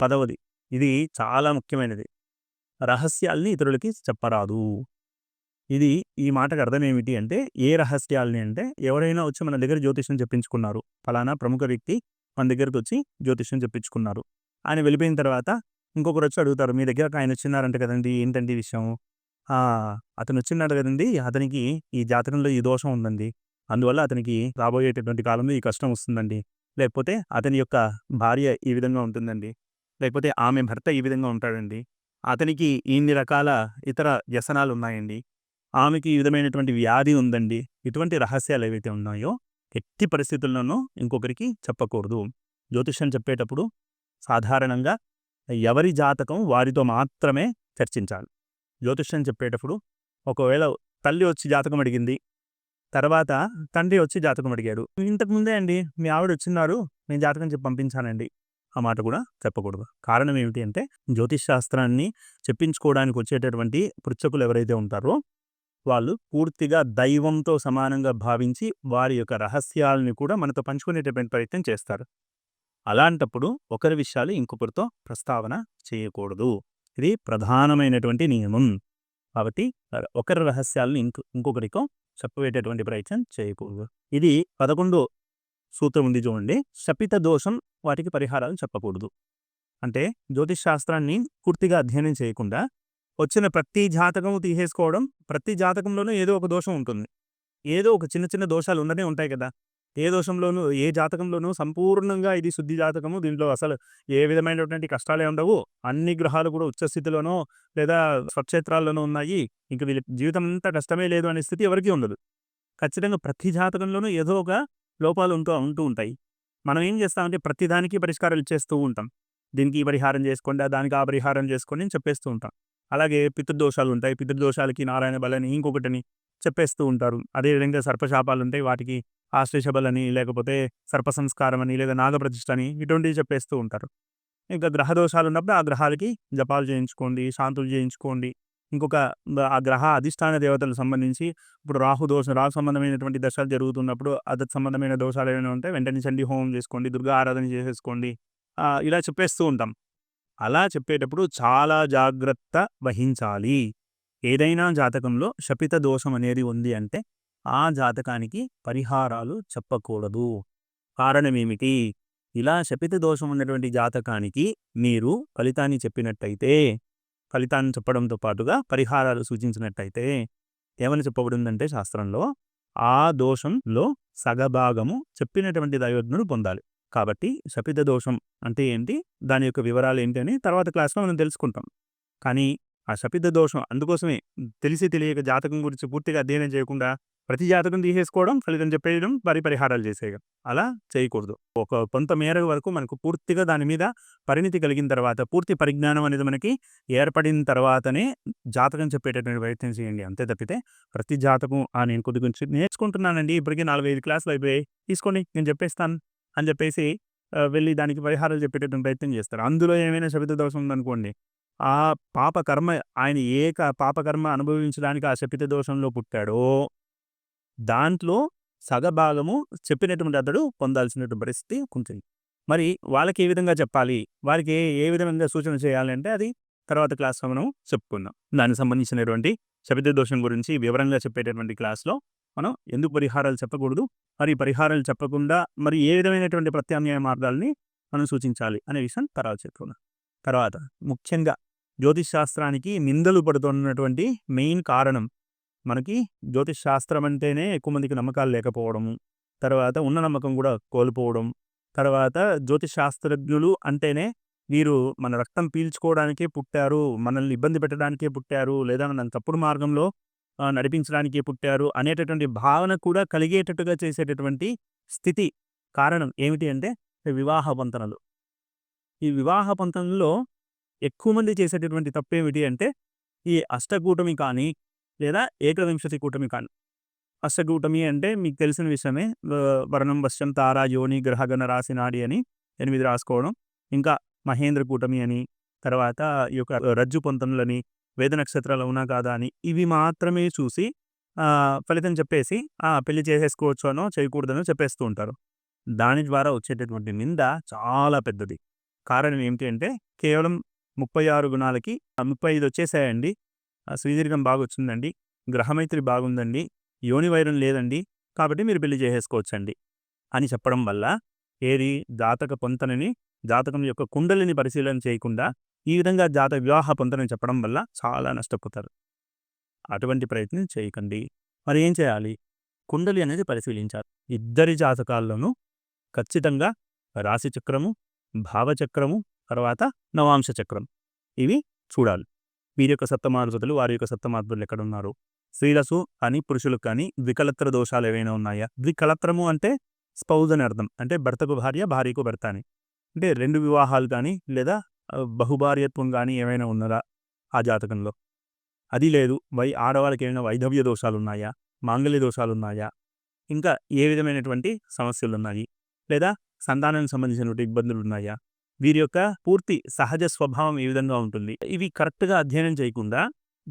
పదవది. ఇది చాలా ముఖ్యమైనది. రహస్యాల్ని ఇతరులకి చెప్పరాదు. ఇది ఈ మాటకు అర్థం ఏమిటి అంటే ఏ రహస్యాల్ని అంటే ఎవరైనా వచ్చి మన దగ్గర జ్యోతిష్యం చెప్పించుకున్నారు. ఫలానా ప్రముఖ వ్యక్తి మన దగ్గరకు వచ్చి జ్యోతిష్యం చెప్పించుకున్నారు. ఆయన వెళ్ళిపోయిన తర్వాత ఇంకొకరు వచ్చి అడుగుతారు మీ దగ్గరకు ఆయన వచ్చినారంట కదండి ఏంటండి విషయం? "ఆ, అతను వచ్చినాడు కదండి అతనికి ఈ జాతకంలో ఈ దోషం ఉందండి. అందువల్ల అతనికి రాబోయేటటువంటి కాలంలో ఈ కష్టం వస్తుందండి. లేకపోతే అతని యొక్క భార్య ఈ విధంగా ఉంటుందండి. లేకపోతే ఆమె భర్త ఈ విధంగా ఉంటాడండి. అతనికి ఇన్ని రకాల ఇతర వ్యసనాలు ఉన్నాయండి. ఆమెకి ఈ విధమైనటువంటి వ్యాధి ఉందండి. ఇటువంటి రహస్యాలు ఏవైతే ఉన్నాయో ఎట్టి పరిస్థితుల్లోనూ ఇంకొకరికి చెప్పకూడదు. జ్యోతిష్యం చెప్పేటప్పుడు సాధారణంగా ఎవరి జాతకం వారితో మాత్రమే చర్చించాలి. జ్యోతిష్యం చెప్పేటప్పుడు ఒకవేళ తల్లి వచ్చి జాతకం అడిగింది తర్వాత తండ్రి వచ్చి జాతకం అడిగాడు ఇంతకుముందే అండి మీ ఆవిడ వచ్చిన్నారు నేను జాతకం చెప్పి పంపించానండి. ఆ మాట కూడా చెప్పకూడదు. కారణం ఏమిటి అంటే జ్యోతిష్ శాస్త్రాన్ని చెప్పించుకోవడానికి వచ్చేటటువంటి పృచ్చకులు ఎవరైతే ఉంటారో వాళ్ళు పూర్తిగా దైవంతో సమానంగా భావించి వారి యొక్క రహస్యాలని కూడా మనతో పంచుకునేటటువంటి ప్రయత్నం చేస్తారు. అలాంటప్పుడు ఒకరి విషయాలు ఇంకొకరితో ప్రస్తావన చేయకూడదు. ఇది ప్రధానమైనటువంటి నియమం. కాబట్టి ఒకరి రహస్యాలను ఇంకొ ఇంకొకరికో చెప్పవేటటువంటి ప్రయత్నం చేయకూడదు. ఇది పదకొండో సూత్రం ఉంది చూడండి. శపిత దోషం వాటికి పరిహారాలు చెప్పకూడదు. అంటే జ్యోతిష్ శాస్త్రాన్ని పూర్తిగా అధ్యయనం చేయకుండా వచ్చిన ప్రతి జాతకము తీసేసుకోవడం ప్రతి జాతకంలోనూ ఏదో ఒక దోషం ఉంటుంది. ఏదో ఒక చిన్న చిన్న దోషాలు ఉండనే ఉంటాయి కదా. ఏ దోషంలోనూ ఏ జాతకంలోనూ సంపూర్ణంగా ఇది శుద్ధి జాతకము. దీంట్లో అసలు ఏ విధమైనటువంటి కష్టాలే ఉండవు. అన్ని గ్రహాలు కూడా ఉచ్చస్థితిలోనో లేదా స్వక్షేత్రాల్లోనో ఉన్నాయి. ఇంక వీళ్ళ జీవితం అంతా కష్టమే లేదు అనే స్థితి ఎవరికీ ఉండదు. ఖచ్చితంగా ప్రతి జాతకంలోనూ ఏదో ఒక లోపాలు ఉంటూ ఉంటూ ఉంటాయి. మనం ఏం చేస్తామంటే ప్రతి దానికి పరిష్కారాలు చేస్తూ ఉంటాం. దీనికి ఈ పరిహారం చేసుకోండి దానికి ఆ పరిహారం చేసుకోండి అని చెప్పేస్తూ ఉంటాం. అలాగే పితృదోషాలు ఉంటాయి. పితృదోషాలకి నారాయణ బలని ఇంకొకటిని చెప్పేస్తూ ఉంటారు. అదేవిధంగా సర్పశాపాలు ఉంటాయి. వాటికి ఆశ్లేషబలని లేకపోతే సర్ప సంస్కారం అని లేదా నాగప్రతిష్ట అని ఇటువంటివి చెప్పేస్తూ ఉంటారు. ఇంకా గ్రహదోషాలు ఉన్నప్పుడు ఆ గ్రహాలకి జపాలు చేయించుకోండి శాంతులు చేయించుకోండి ఇంకొక ఆ గ్రహ అధిష్టాన దేవతలకు సంబంధించి ఇప్పుడు రాహు దోషం రాహు సంబంధమైనటువంటి దశలు జరుగుతున్నప్పుడు అదత్ సంబంధమైన దోషాలు ఏమైనా ఉంటే వెంటనే చండి హోమం చేసుకోండి దుర్గా ఆరాధన చేసేసుకోండి. ఇలా చెప్పేస్తూ ఉంటాం. అలా చెప్పేటప్పుడు చాలా జాగ్రత్త వహించాలి. ఏదైనా జాతకంలో శపిత దోషం అనేది ఉంది అంటే ఆ జాతకానికి పరిహారాలు చెప్పకూడదు. కారణం ఏమిటి? ఇలా శపిత దోషం ఉన్నటువంటి జాతకానికి మీరు ఫలితాన్ని చెప్పినట్టయితే ఫలితాన్ని చెప్పడంతో పాటుగా పరిహారాలు సూచించినట్టయితే ఏమని చెప్పబడిందంటే శాస్త్రంలో ఆ దోషంలో సగభాగము చెప్పినటువంటి దైవజ్ఞుడు పొందాలి. కాబట్టి శపిత దోషం అంటే ఏంటి? దాని యొక్క వివరాలు ఏంటి అని తర్వాత క్లాస్లో మనం తెలుసుకుంటాం. కానీ ఆ శపిత దోషం అందుకోసమే తెలిసి తెలియక జాతకం గురించి పూర్తిగా అధ్యయనం చేయకుండా ప్రతి జాతకం తీసేసుకోవడం ఫలితం చెప్పేయడం వారి పరిహారాలు చేసేయడం. అలా చేయకూడదు. ఒక కొంత మేర వరకు మనకు పూర్తిగా దాని మీద పరిణితి కలిగిన తర్వాత పూర్తి పరిజ్ఞానం అనేది మనకి ఏర్పడిన తర్వాతనే జాతకం చెప్పేటటువంటి ప్రయత్నం చేయండి. అంతే తప్పితే ప్రతి జాతకం ఆ నేను కొద్ది గురించి నేర్చుకుంటున్నానండి ఇప్పటికీ నాలుగు ఐదు క్లాసులు అయిపోయాయి తీసుకోండి నేను చెప్పేస్తాను అని చెప్పేసి వెళ్ళి దానికి పరిహారాలు చెప్పేటటువంటి ప్రయత్నం చేస్తారు. అందులో ఏమైనా శపిత దోషం ఉందనుకోండి ఆ పాపకర్మ ఆయన ఏ పాపకర్మ అనుభవించడానికి ఆ శపిత దోషంలో పుట్టాడో దాంట్లో సగభాగము చెప్పినటువంటి అతడు పొందాల్సినటువంటి పరిస్థితి ఉంటుంది. మరి వాళ్ళకి ఏ విధంగా చెప్పాలి? వారికి ఏ విధంగా సూచన చేయాలంటే అది తర్వాత క్లాస్లో మనం చెప్పుకుందాం. దానికి సంబంధించినటువంటి శబ్ద దోషం గురించి వివరంగా చెప్పేటటువంటి క్లాస్లో మనం ఎందుకు పరిహారాలు చెప్పకూడదు? మరి పరిహారాలు చెప్పకుండా మరి ఏ విధమైనటువంటి ప్రత్యామ్నాయ మార్గాల్ని మనం సూచించాలి అనే విషయం తర్వాత చెప్పుకున్నాం తర్వాత ముఖ్యంగా జ్యోతిష్ శాస్త్రానికి నిందలు పడుతున్నటువంటి మెయిన్ కారణం మనకి జ్యోతిష్ శాస్త్రం అంటేనే ఎక్కువ మందికి నమ్మకాలు లేకపోవడము తర్వాత ఉన్న నమ్మకం కూడా కోల్పోవడం తర్వాత జ్యోతిష్ శాస్త్రజ్ఞులు అంటేనే వీరు మన రక్తం పీల్చుకోవడానికే పుట్టారు మనల్ని ఇబ్బంది పెట్టడానికే పుట్టారు లేదా మన తప్పుడు మార్గంలో నడిపించడానికే పుట్టారు అనేటటువంటి భావన కూడా కలిగేటట్టుగా చేసేటటువంటి స్థితి కారణం ఏమిటి అంటే వివాహ పంతనలు. ఈ వివాహ పంతనలో ఎక్కువ మంది చేసేటటువంటి తప్పు ఏమిటి అంటే ఈ అష్టకూటమి కానీ లేదా ఏకవింశతి కూటమి కానీ అష్టకూటమి అంటే మీకు తెలిసిన విషయమే వర్ణం వశ్యం తారా యోని గ్రహగణ రాశి నాడి అని ఎనిమిది రాసుకోవడం. ఇంకా మహేంద్ర కూటమి అని తర్వాత ఈ యొక్క రజ్జు పొంతనులని వేద నక్షత్రాలు అవునా కాదా అని ఇవి మాత్రమే చూసి ఫలితం చెప్పేసి ఆ పెళ్ళి చేసేసుకోవచ్చు అనో చేయకూడదనో చెప్పేస్తూ ఉంటారు. దాని ద్వారా వచ్చేటటువంటి నింద చాలా పెద్దది. కారణం ఏమిటి అంటే కేవలం ముప్పై ఆరు గుణాలకి ముప్పై ఐదు వచ్చేసాయండి. శ్రీదీర్ఘం బాగా వచ్చిందండి గ్రహమైత్రి బాగుందండి. యోని వైరం లేదండి. కాబట్టి మీరు పెళ్ళి చేసేసుకోవచ్చండి. అని చెప్పడం వల్ల ఏది జాతక పొంతనని జాతకం యొక్క కుండలిని పరిశీలన చేయకుండా ఈ విధంగా జాత వివాహ పొంతనని చెప్పడం వల్ల చాలా నష్టపోతారు. అటువంటి ప్రయత్నం చేయకండి. మరి ఏం చేయాలి? కుండలి అనేది పరిశీలించాలి. ఇద్దరి జాతకాల్లోనూ ఖచ్చితంగా రాశిచక్రము భావచక్రము తర్వాత నవాంశ చక్రం. ఇవి చూడాలి. వీరి యొక్క సప్తమాధిపతులు వారి యొక్క సప్తమాధిపతులు ఎక్కడ ఉన్నారు స్త్రీలసు అని పురుషులకు కానీ ద్వికలత్ర దోషాలు ఏవైనా ఉన్నాయా? ద్వికలత్రము అంటే స్పౌజ్ అని అర్థం. అంటే భర్తకు భార్య భార్యకు భర్త అని. అంటే రెండు వివాహాలు కానీ లేదా బహుభార్యత్వం కానీ ఏమైనా ఉన్నదా ఆ జాతకంలో? అది లేదు. వై ఆడవాళ్ళకి ఏమైనా వైధవ్య దోషాలు ఉన్నాయా? మాంగళ్య దోషాలు ఉన్నాయా? ఇంకా ఏ విధమైనటువంటి సమస్యలు ఉన్నాయి? లేదా సంతానానికి సంబంధించినటువంటి ఇబ్బందులు ఉన్నాయా? వీరి యొక్క పూర్తి సహజ స్వభావం ఏ విధంగా ఉంటుంది? ఇవి కరెక్ట్గా అధ్యయనం చేయకుండా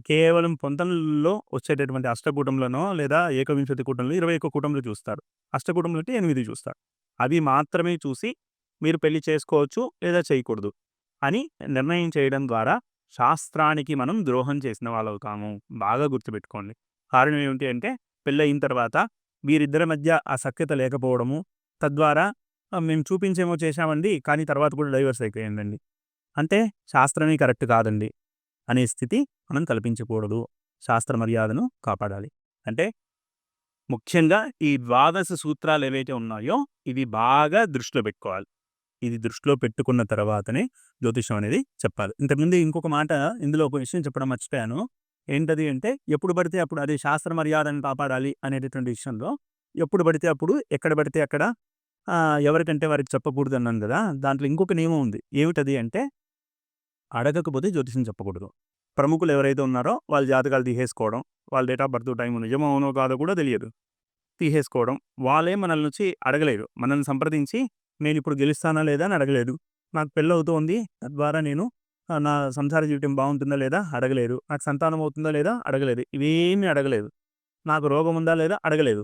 కేవలం పొంతనలో వచ్చేటటువంటి అష్టకూటంలోనో లేదా ఏకవింశతి కూటంలో ఇరవై ఒక్క కూటంలో చూస్తారు. అష్టకూటంలో అంటే ఎనిమిది చూస్తారు. అవి మాత్రమే చూసి మీరు పెళ్ళి చేసుకోవచ్చు లేదా చేయకూడదు అని నిర్ణయం చేయడం ద్వారా శాస్త్రానికి మనం ద్రోహం చేసిన వాళ్ళు కాము బాగా గుర్తుపెట్టుకోండి. కారణం ఏమిటి అంటే పెళ్ళయిన తర్వాత వీరిద్దరి మధ్య ఆ సఖ్యత లేకపోవడము తద్వారా మేము చూపించేమో చేశామండి. కానీ తర్వాత కూడా డైవర్స్ అయిపోయిందండి. అంటే శాస్త్రమే కరెక్ట్ కాదండి అనే స్థితి మనం కల్పించకూడదు. శాస్త్ర మర్యాదను కాపాడాలి. అంటే ముఖ్యంగా ఈ ద్వాదశ సూత్రాలు ఏవైతే ఉన్నాయో ఇవి బాగా దృష్టిలో పెట్టుకోవాలి. ఇది దృష్టిలో పెట్టుకున్న తర్వాతనే జ్యోతిషం అనేది చెప్పాలి. ఇంతకుముందు ఇంకొక మాట ఇందులో ఒక విషయం చెప్పడం మర్చిపోయాను. ఏంటది అంటే ఎప్పుడు పడితే అప్పుడు అది శాస్త్ర మర్యాదను కాపాడాలి అనేటటువంటి విషయంలో ఎప్పుడు పడితే అప్పుడు ఎక్కడ పడితే అక్కడ ఎవరికంటే వారికి చెప్పకూడదు అన్నాను కదా! దాంట్లో ఇంకొక నియమం ఉంది. ఏమిటది అంటే అడగకపోతే జ్యోతిషం చెప్పకూడదు. ప్రముఖులు ఎవరైతే ఉన్నారో వాళ్ళ జాతకాలు తీసేసుకోవడం వాళ్ళ డేట్ ఆఫ్ బర్త్ టైం నిజమో అవునో కాదో కూడా తెలియదు. తీసేసుకోవడం వాళ్ళే మనల్ని వచ్చి అడగలేరు. మనల్ని సంప్రదించి నేను ఇప్పుడు గెలుస్తానా లేదా? అని అడగలేదు. నాకు పెళ్ళవుతోంది తద్వారా నేను నా సంసార జీవితం బాగుంటుందా లేదా? అడగలేదు నాకు సంతానం అవుతుందా లేదా? అడగలేదు. ఇవేమీ అడగలేదు. నాకు రోగం ఉందా లేదా? అడగలేదు.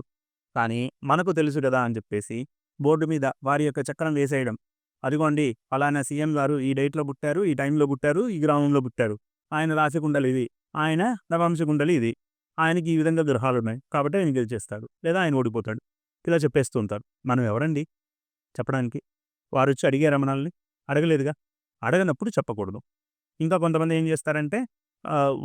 కానీ మనకు తెలుసు కదా! అని చెప్పేసి బోర్డు మీద వారి యొక్క చక్రం వేసేయడం. అదిగోండి అలానే సీఎం గారు ఈ డేట్లో పుట్టారు ఈ టైంలో పుట్టారు ఈ గ్రామంలో పుట్టారు. ఆయన రాశికుండలు ఇది. ఆయన నవంశకుండలు ఇది. ఆయనకి ఈ విధంగా గ్రహాలు ఉన్నాయి. కాబట్టి ఆయన గెలిచేస్తాడు. లేదా ఆయన ఓడిపోతాడు. ఇలా చెప్పేస్తూ ఉంటారు. మనం ఎవరండి? చెప్పడానికి. వారు వచ్చి అడిగారా మనల్ని? అడగలేదుగా? అడగనప్పుడు చెప్పకూడదు. ఇంకా కొంతమంది ఏం చేస్తారంటే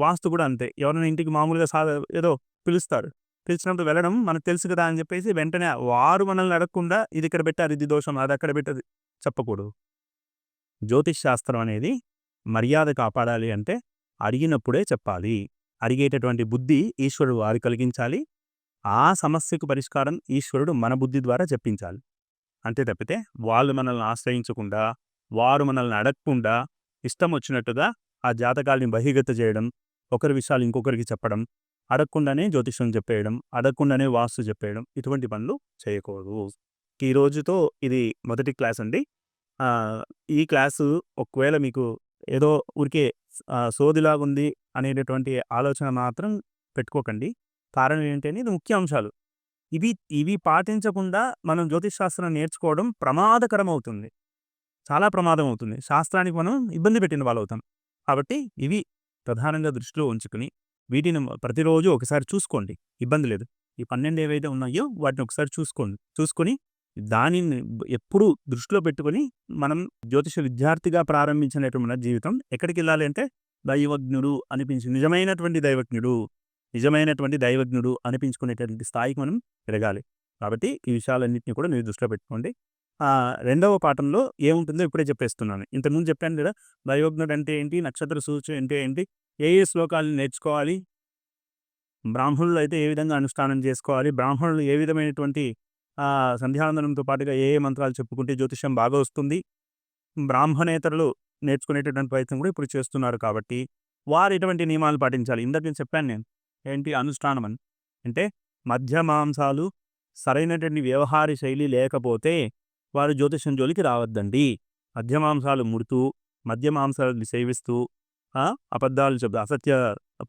వాస్తు కూడా అంతే. ఎవరైనా ఇంటికి మామూలుగా సా ఏదో పిలుస్తారు. పిలిచినప్పుడు వెళ్ళడం మనకు తెలుసు కదా అని చెప్పేసి వెంటనే వారు మనల్ని అడగకుండా ఇది ఇక్కడ పెట్టారు ఇది దోషం అది అక్కడ పెట్టదు చెప్పకూడదు. జ్యోతిష్ శాస్త్రం అనేది మర్యాద కాపాడాలి అంటే అడిగినప్పుడే చెప్పాలి. అడిగేటటువంటి బుద్ధి ఈశ్వరుడు వారు కలిగించాలి. ఆ సమస్యకు పరిష్కారం ఈశ్వరుడు మన బుద్ధి ద్వారా చెప్పించాలి. అంతే తప్పితే వాళ్ళు మనల్ని ఆశ్రయించకుండా వారు మనల్ని అడగకుండా ఇష్టం వచ్చినట్టుగా ఆ జాతకాల్ని బహిర్గత చేయడం ఒకరి విషయాలు ఇంకొకరికి చెప్పడం అడగకుండానే జ్యోతిష్యం చెప్పేయడం అడగకుండానే వాస్తు చెప్పేయడం ఇటువంటి పనులు చేయకూడదు. ఈ రోజుతో ఇది మొదటి క్లాస్ అండి. ఈ క్లాసు ఒకవేళ మీకు ఏదో ఊరికే సోదిలాగుంది అనేటటువంటి ఆలోచన మాత్రం పెట్టుకోకండి. కారణం ఏంటని ఇది ముఖ్య అంశాలు. ఇవి ఇవి పాటించకుండా మనం జ్యోతిష్ శాస్త్రం నేర్చుకోవడం ప్రమాదకరం అవుతుంది చాలా ప్రమాదం అవుతుంది శాస్త్రానికి మనం ఇబ్బంది పెట్టిన వాళ్ళు అవుతాం కాబట్టి ఇవి ప్రధానంగా దృష్టిలో ఉంచుకుని వీటిని ప్రతిరోజు ఒకసారి చూసుకోండి. ఇబ్బంది లేదు. ఈ పన్నెండు ఏవైతే ఉన్నాయో వాటిని ఒకసారి చూసుకోండి. చూసుకొని దానిని ఎప్పుడు దృష్టిలో పెట్టుకొని మనం జ్యోతిష విద్యార్థిగా ప్రారంభించినటువంటి జీవితం ఎక్కడికి వెళ్ళాలి అంటే దైవజ్ఞుడు అనిపించి నిజమైనటువంటి దైవజ్ఞుడు నిజమైనటువంటి దైవజ్ఞుడు అనిపించుకునేటటువంటి స్థాయికి మనం పెరగాలి కాబట్టి ఈ విషయాలన్నింటినీ కూడా మీరు దృష్టిలో పెట్టుకోండి. రెండవ పాఠంలో ఏముంటుందో ఇప్పుడే చెప్పేస్తున్నాను. ఇంతకుముందు చెప్పాను కదా దైవజ్ఞుడు అంటే ఏంటి నక్షత్ర సూచన అంటే ఏంటి ఏ ఏ శ్లోకాలను నేర్చుకోవాలి బ్రాహ్మణులు అయితే ఏ విధంగా అనుష్ఠానం చేసుకోవాలి బ్రాహ్మణులు ఏ విధమైనటువంటి సంధ్యానందనంతో పాటుగా ఏ ఏ మంత్రాలు చెప్పుకుంటే జ్యోతిష్యం బాగా వస్తుంది బ్రాహ్మణేతరులు నేర్చుకునేటటువంటి ప్రయత్నం కూడా ఇప్పుడు చేస్తున్నారు కాబట్టి వారు ఎటువంటి నియమాలు పాటించాలి? ఇందాక నేను చెప్పాను నేను ఏంటి అనుష్ఠానం అని. అంటే మధ్య మాంసాలు సరైనటువంటి వ్యవహార శైలి లేకపోతే వారు జ్యోతిష్యం జోలికి రావద్దండి. మధ్యమాంసాలు ముడుతూ మధ్యమాంసాలు సేవిస్తూ అబద్ధాలు చెబుతూ అసత్య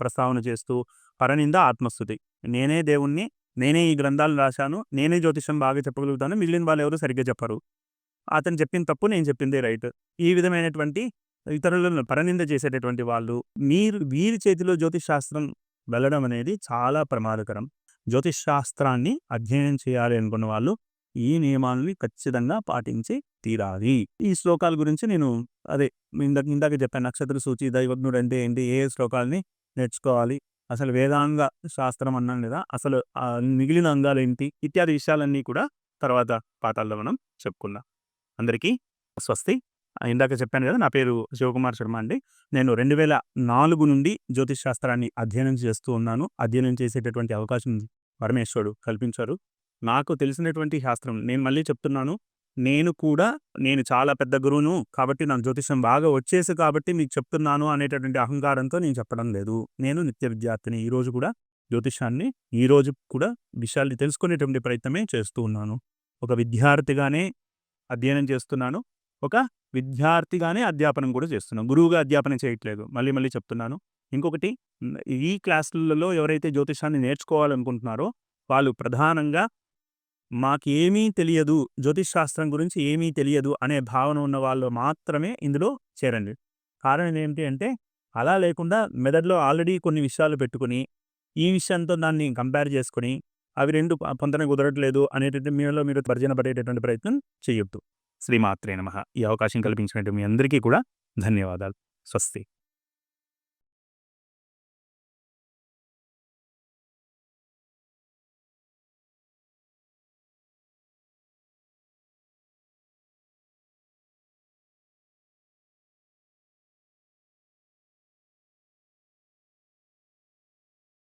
ప్రస్తావన చేస్తూ పరనింద ఆత్మస్థుతి. నేనే దేవుణ్ణి నేనే ఈ గ్రంథాలు రాశాను నేనే జ్యోతిషం బాగా చెప్పగలుగుతాను మిగిలిన వాళ్ళు ఎవరు సరిగ్గా చెప్పరు. అతను చెప్పిన తప్పు నేను చెప్పిందే రైట్. ఈ విధమైనటువంటి ఇతరులను పరనింద చేసేటటువంటి వాళ్ళు మీరు వీరి చేతిలో జ్యోతిష్ శాస్త్రం వెళ్ళడం అనేది చాలా ప్రమాదకరం. జ్యోతిష్ శాస్త్రాన్ని అధ్యయనం చేయాలి అనుకున్న వాళ్ళు ఈ నియమాలని ఖచ్చితంగా పాటించి తీరాలి. ఈ శ్లోకాల గురించి నేను అదే ఇందాక ఇందాక చెప్పాను. నక్షత్ర సూచి దైవజ్ఞుడు అంటే ఏంటి? ఏ శ్లోకాలని నేర్చుకోవాలి? అసలు వేదాంగ శాస్త్రం అన్నాం లేదా? అసలు ఆ మిగిలిన అంగాలు ఏంటి? ఇత్యాది విషయాలన్నీ కూడా తర్వాత పాఠాల్లో మనం చెప్పుకుందాం. అందరికీ స్వస్తి. ఆ, ఇందాక చెప్పాను కదా నా పేరు శివకుమార్ శర్మ అండి. నేను రెండు వేల నాలుగు నుండి జ్యోతిష్ శాస్త్రాన్ని అధ్యయనం చేస్తూ ఉన్నాను. అధ్యయనం చేసేటటువంటి అవకాశం పరమేశ్వరుడు కల్పించారు. నాకు తెలిసినటువంటి శాస్త్రం. నేను మళ్ళీ చెప్తున్నాను. నేను కూడా నేను చాలా పెద్ద గురువును కాబట్టి నాకు జ్యోతిషం బాగా వచ్చేసి కాబట్టి మీకు చెప్తున్నాను అనేటటువంటి అహంకారంతో నేను చెప్పడం లేదు. నేను నిత్య విద్యార్థిని. ఈరోజు కూడా జ్యోతిషాన్ని ఈ రోజు కూడా విషయాల్ని తెలుసుకునేటువంటి ప్రయత్నమే చేస్తూ ఉన్నాను. ఒక విద్యార్థిగానే అధ్యయనం చేస్తున్నాను. ఒక విద్యార్థిగానే అధ్యాపనం కూడా చేస్తున్నాను. గురువుగా అధ్యాపనం చేయట్లేదు. మళ్ళీ మళ్ళీ చెప్తున్నాను. ఇంకొకటి ఈ క్లాసులలో ఎవరైతే జ్యోతిషాన్ని నేర్చుకోవాలనుకుంటున్నారో వాళ్ళు ప్రధానంగా మాకేమీ తెలియదు జ్యోతిష్శాస్త్రం గురించి ఏమీ తెలియదు అనే భావన ఉన్న వాళ్ళు మాత్రమే ఇందులో చేరండి. కారణం ఏంటి అంటే అలా లేకుండా మెదడులో ఆల్రెడీ కొన్ని విషయాలు పెట్టుకుని ఈ విషయంతో దాన్ని కంపేర్ చేసుకుని అవి రెండు పొందన కుదరట్లేదు అనేటటువంటి మీలో మీరు పరిచయం పడేటటువంటి ప్రయత్నం చేయొద్దు. శ్రీమాత్రే నమ. ఈ అవకాశం కల్పించినట్టు మీ అందరికీ కూడా ధన్యవాదాలు. స్వస్తి.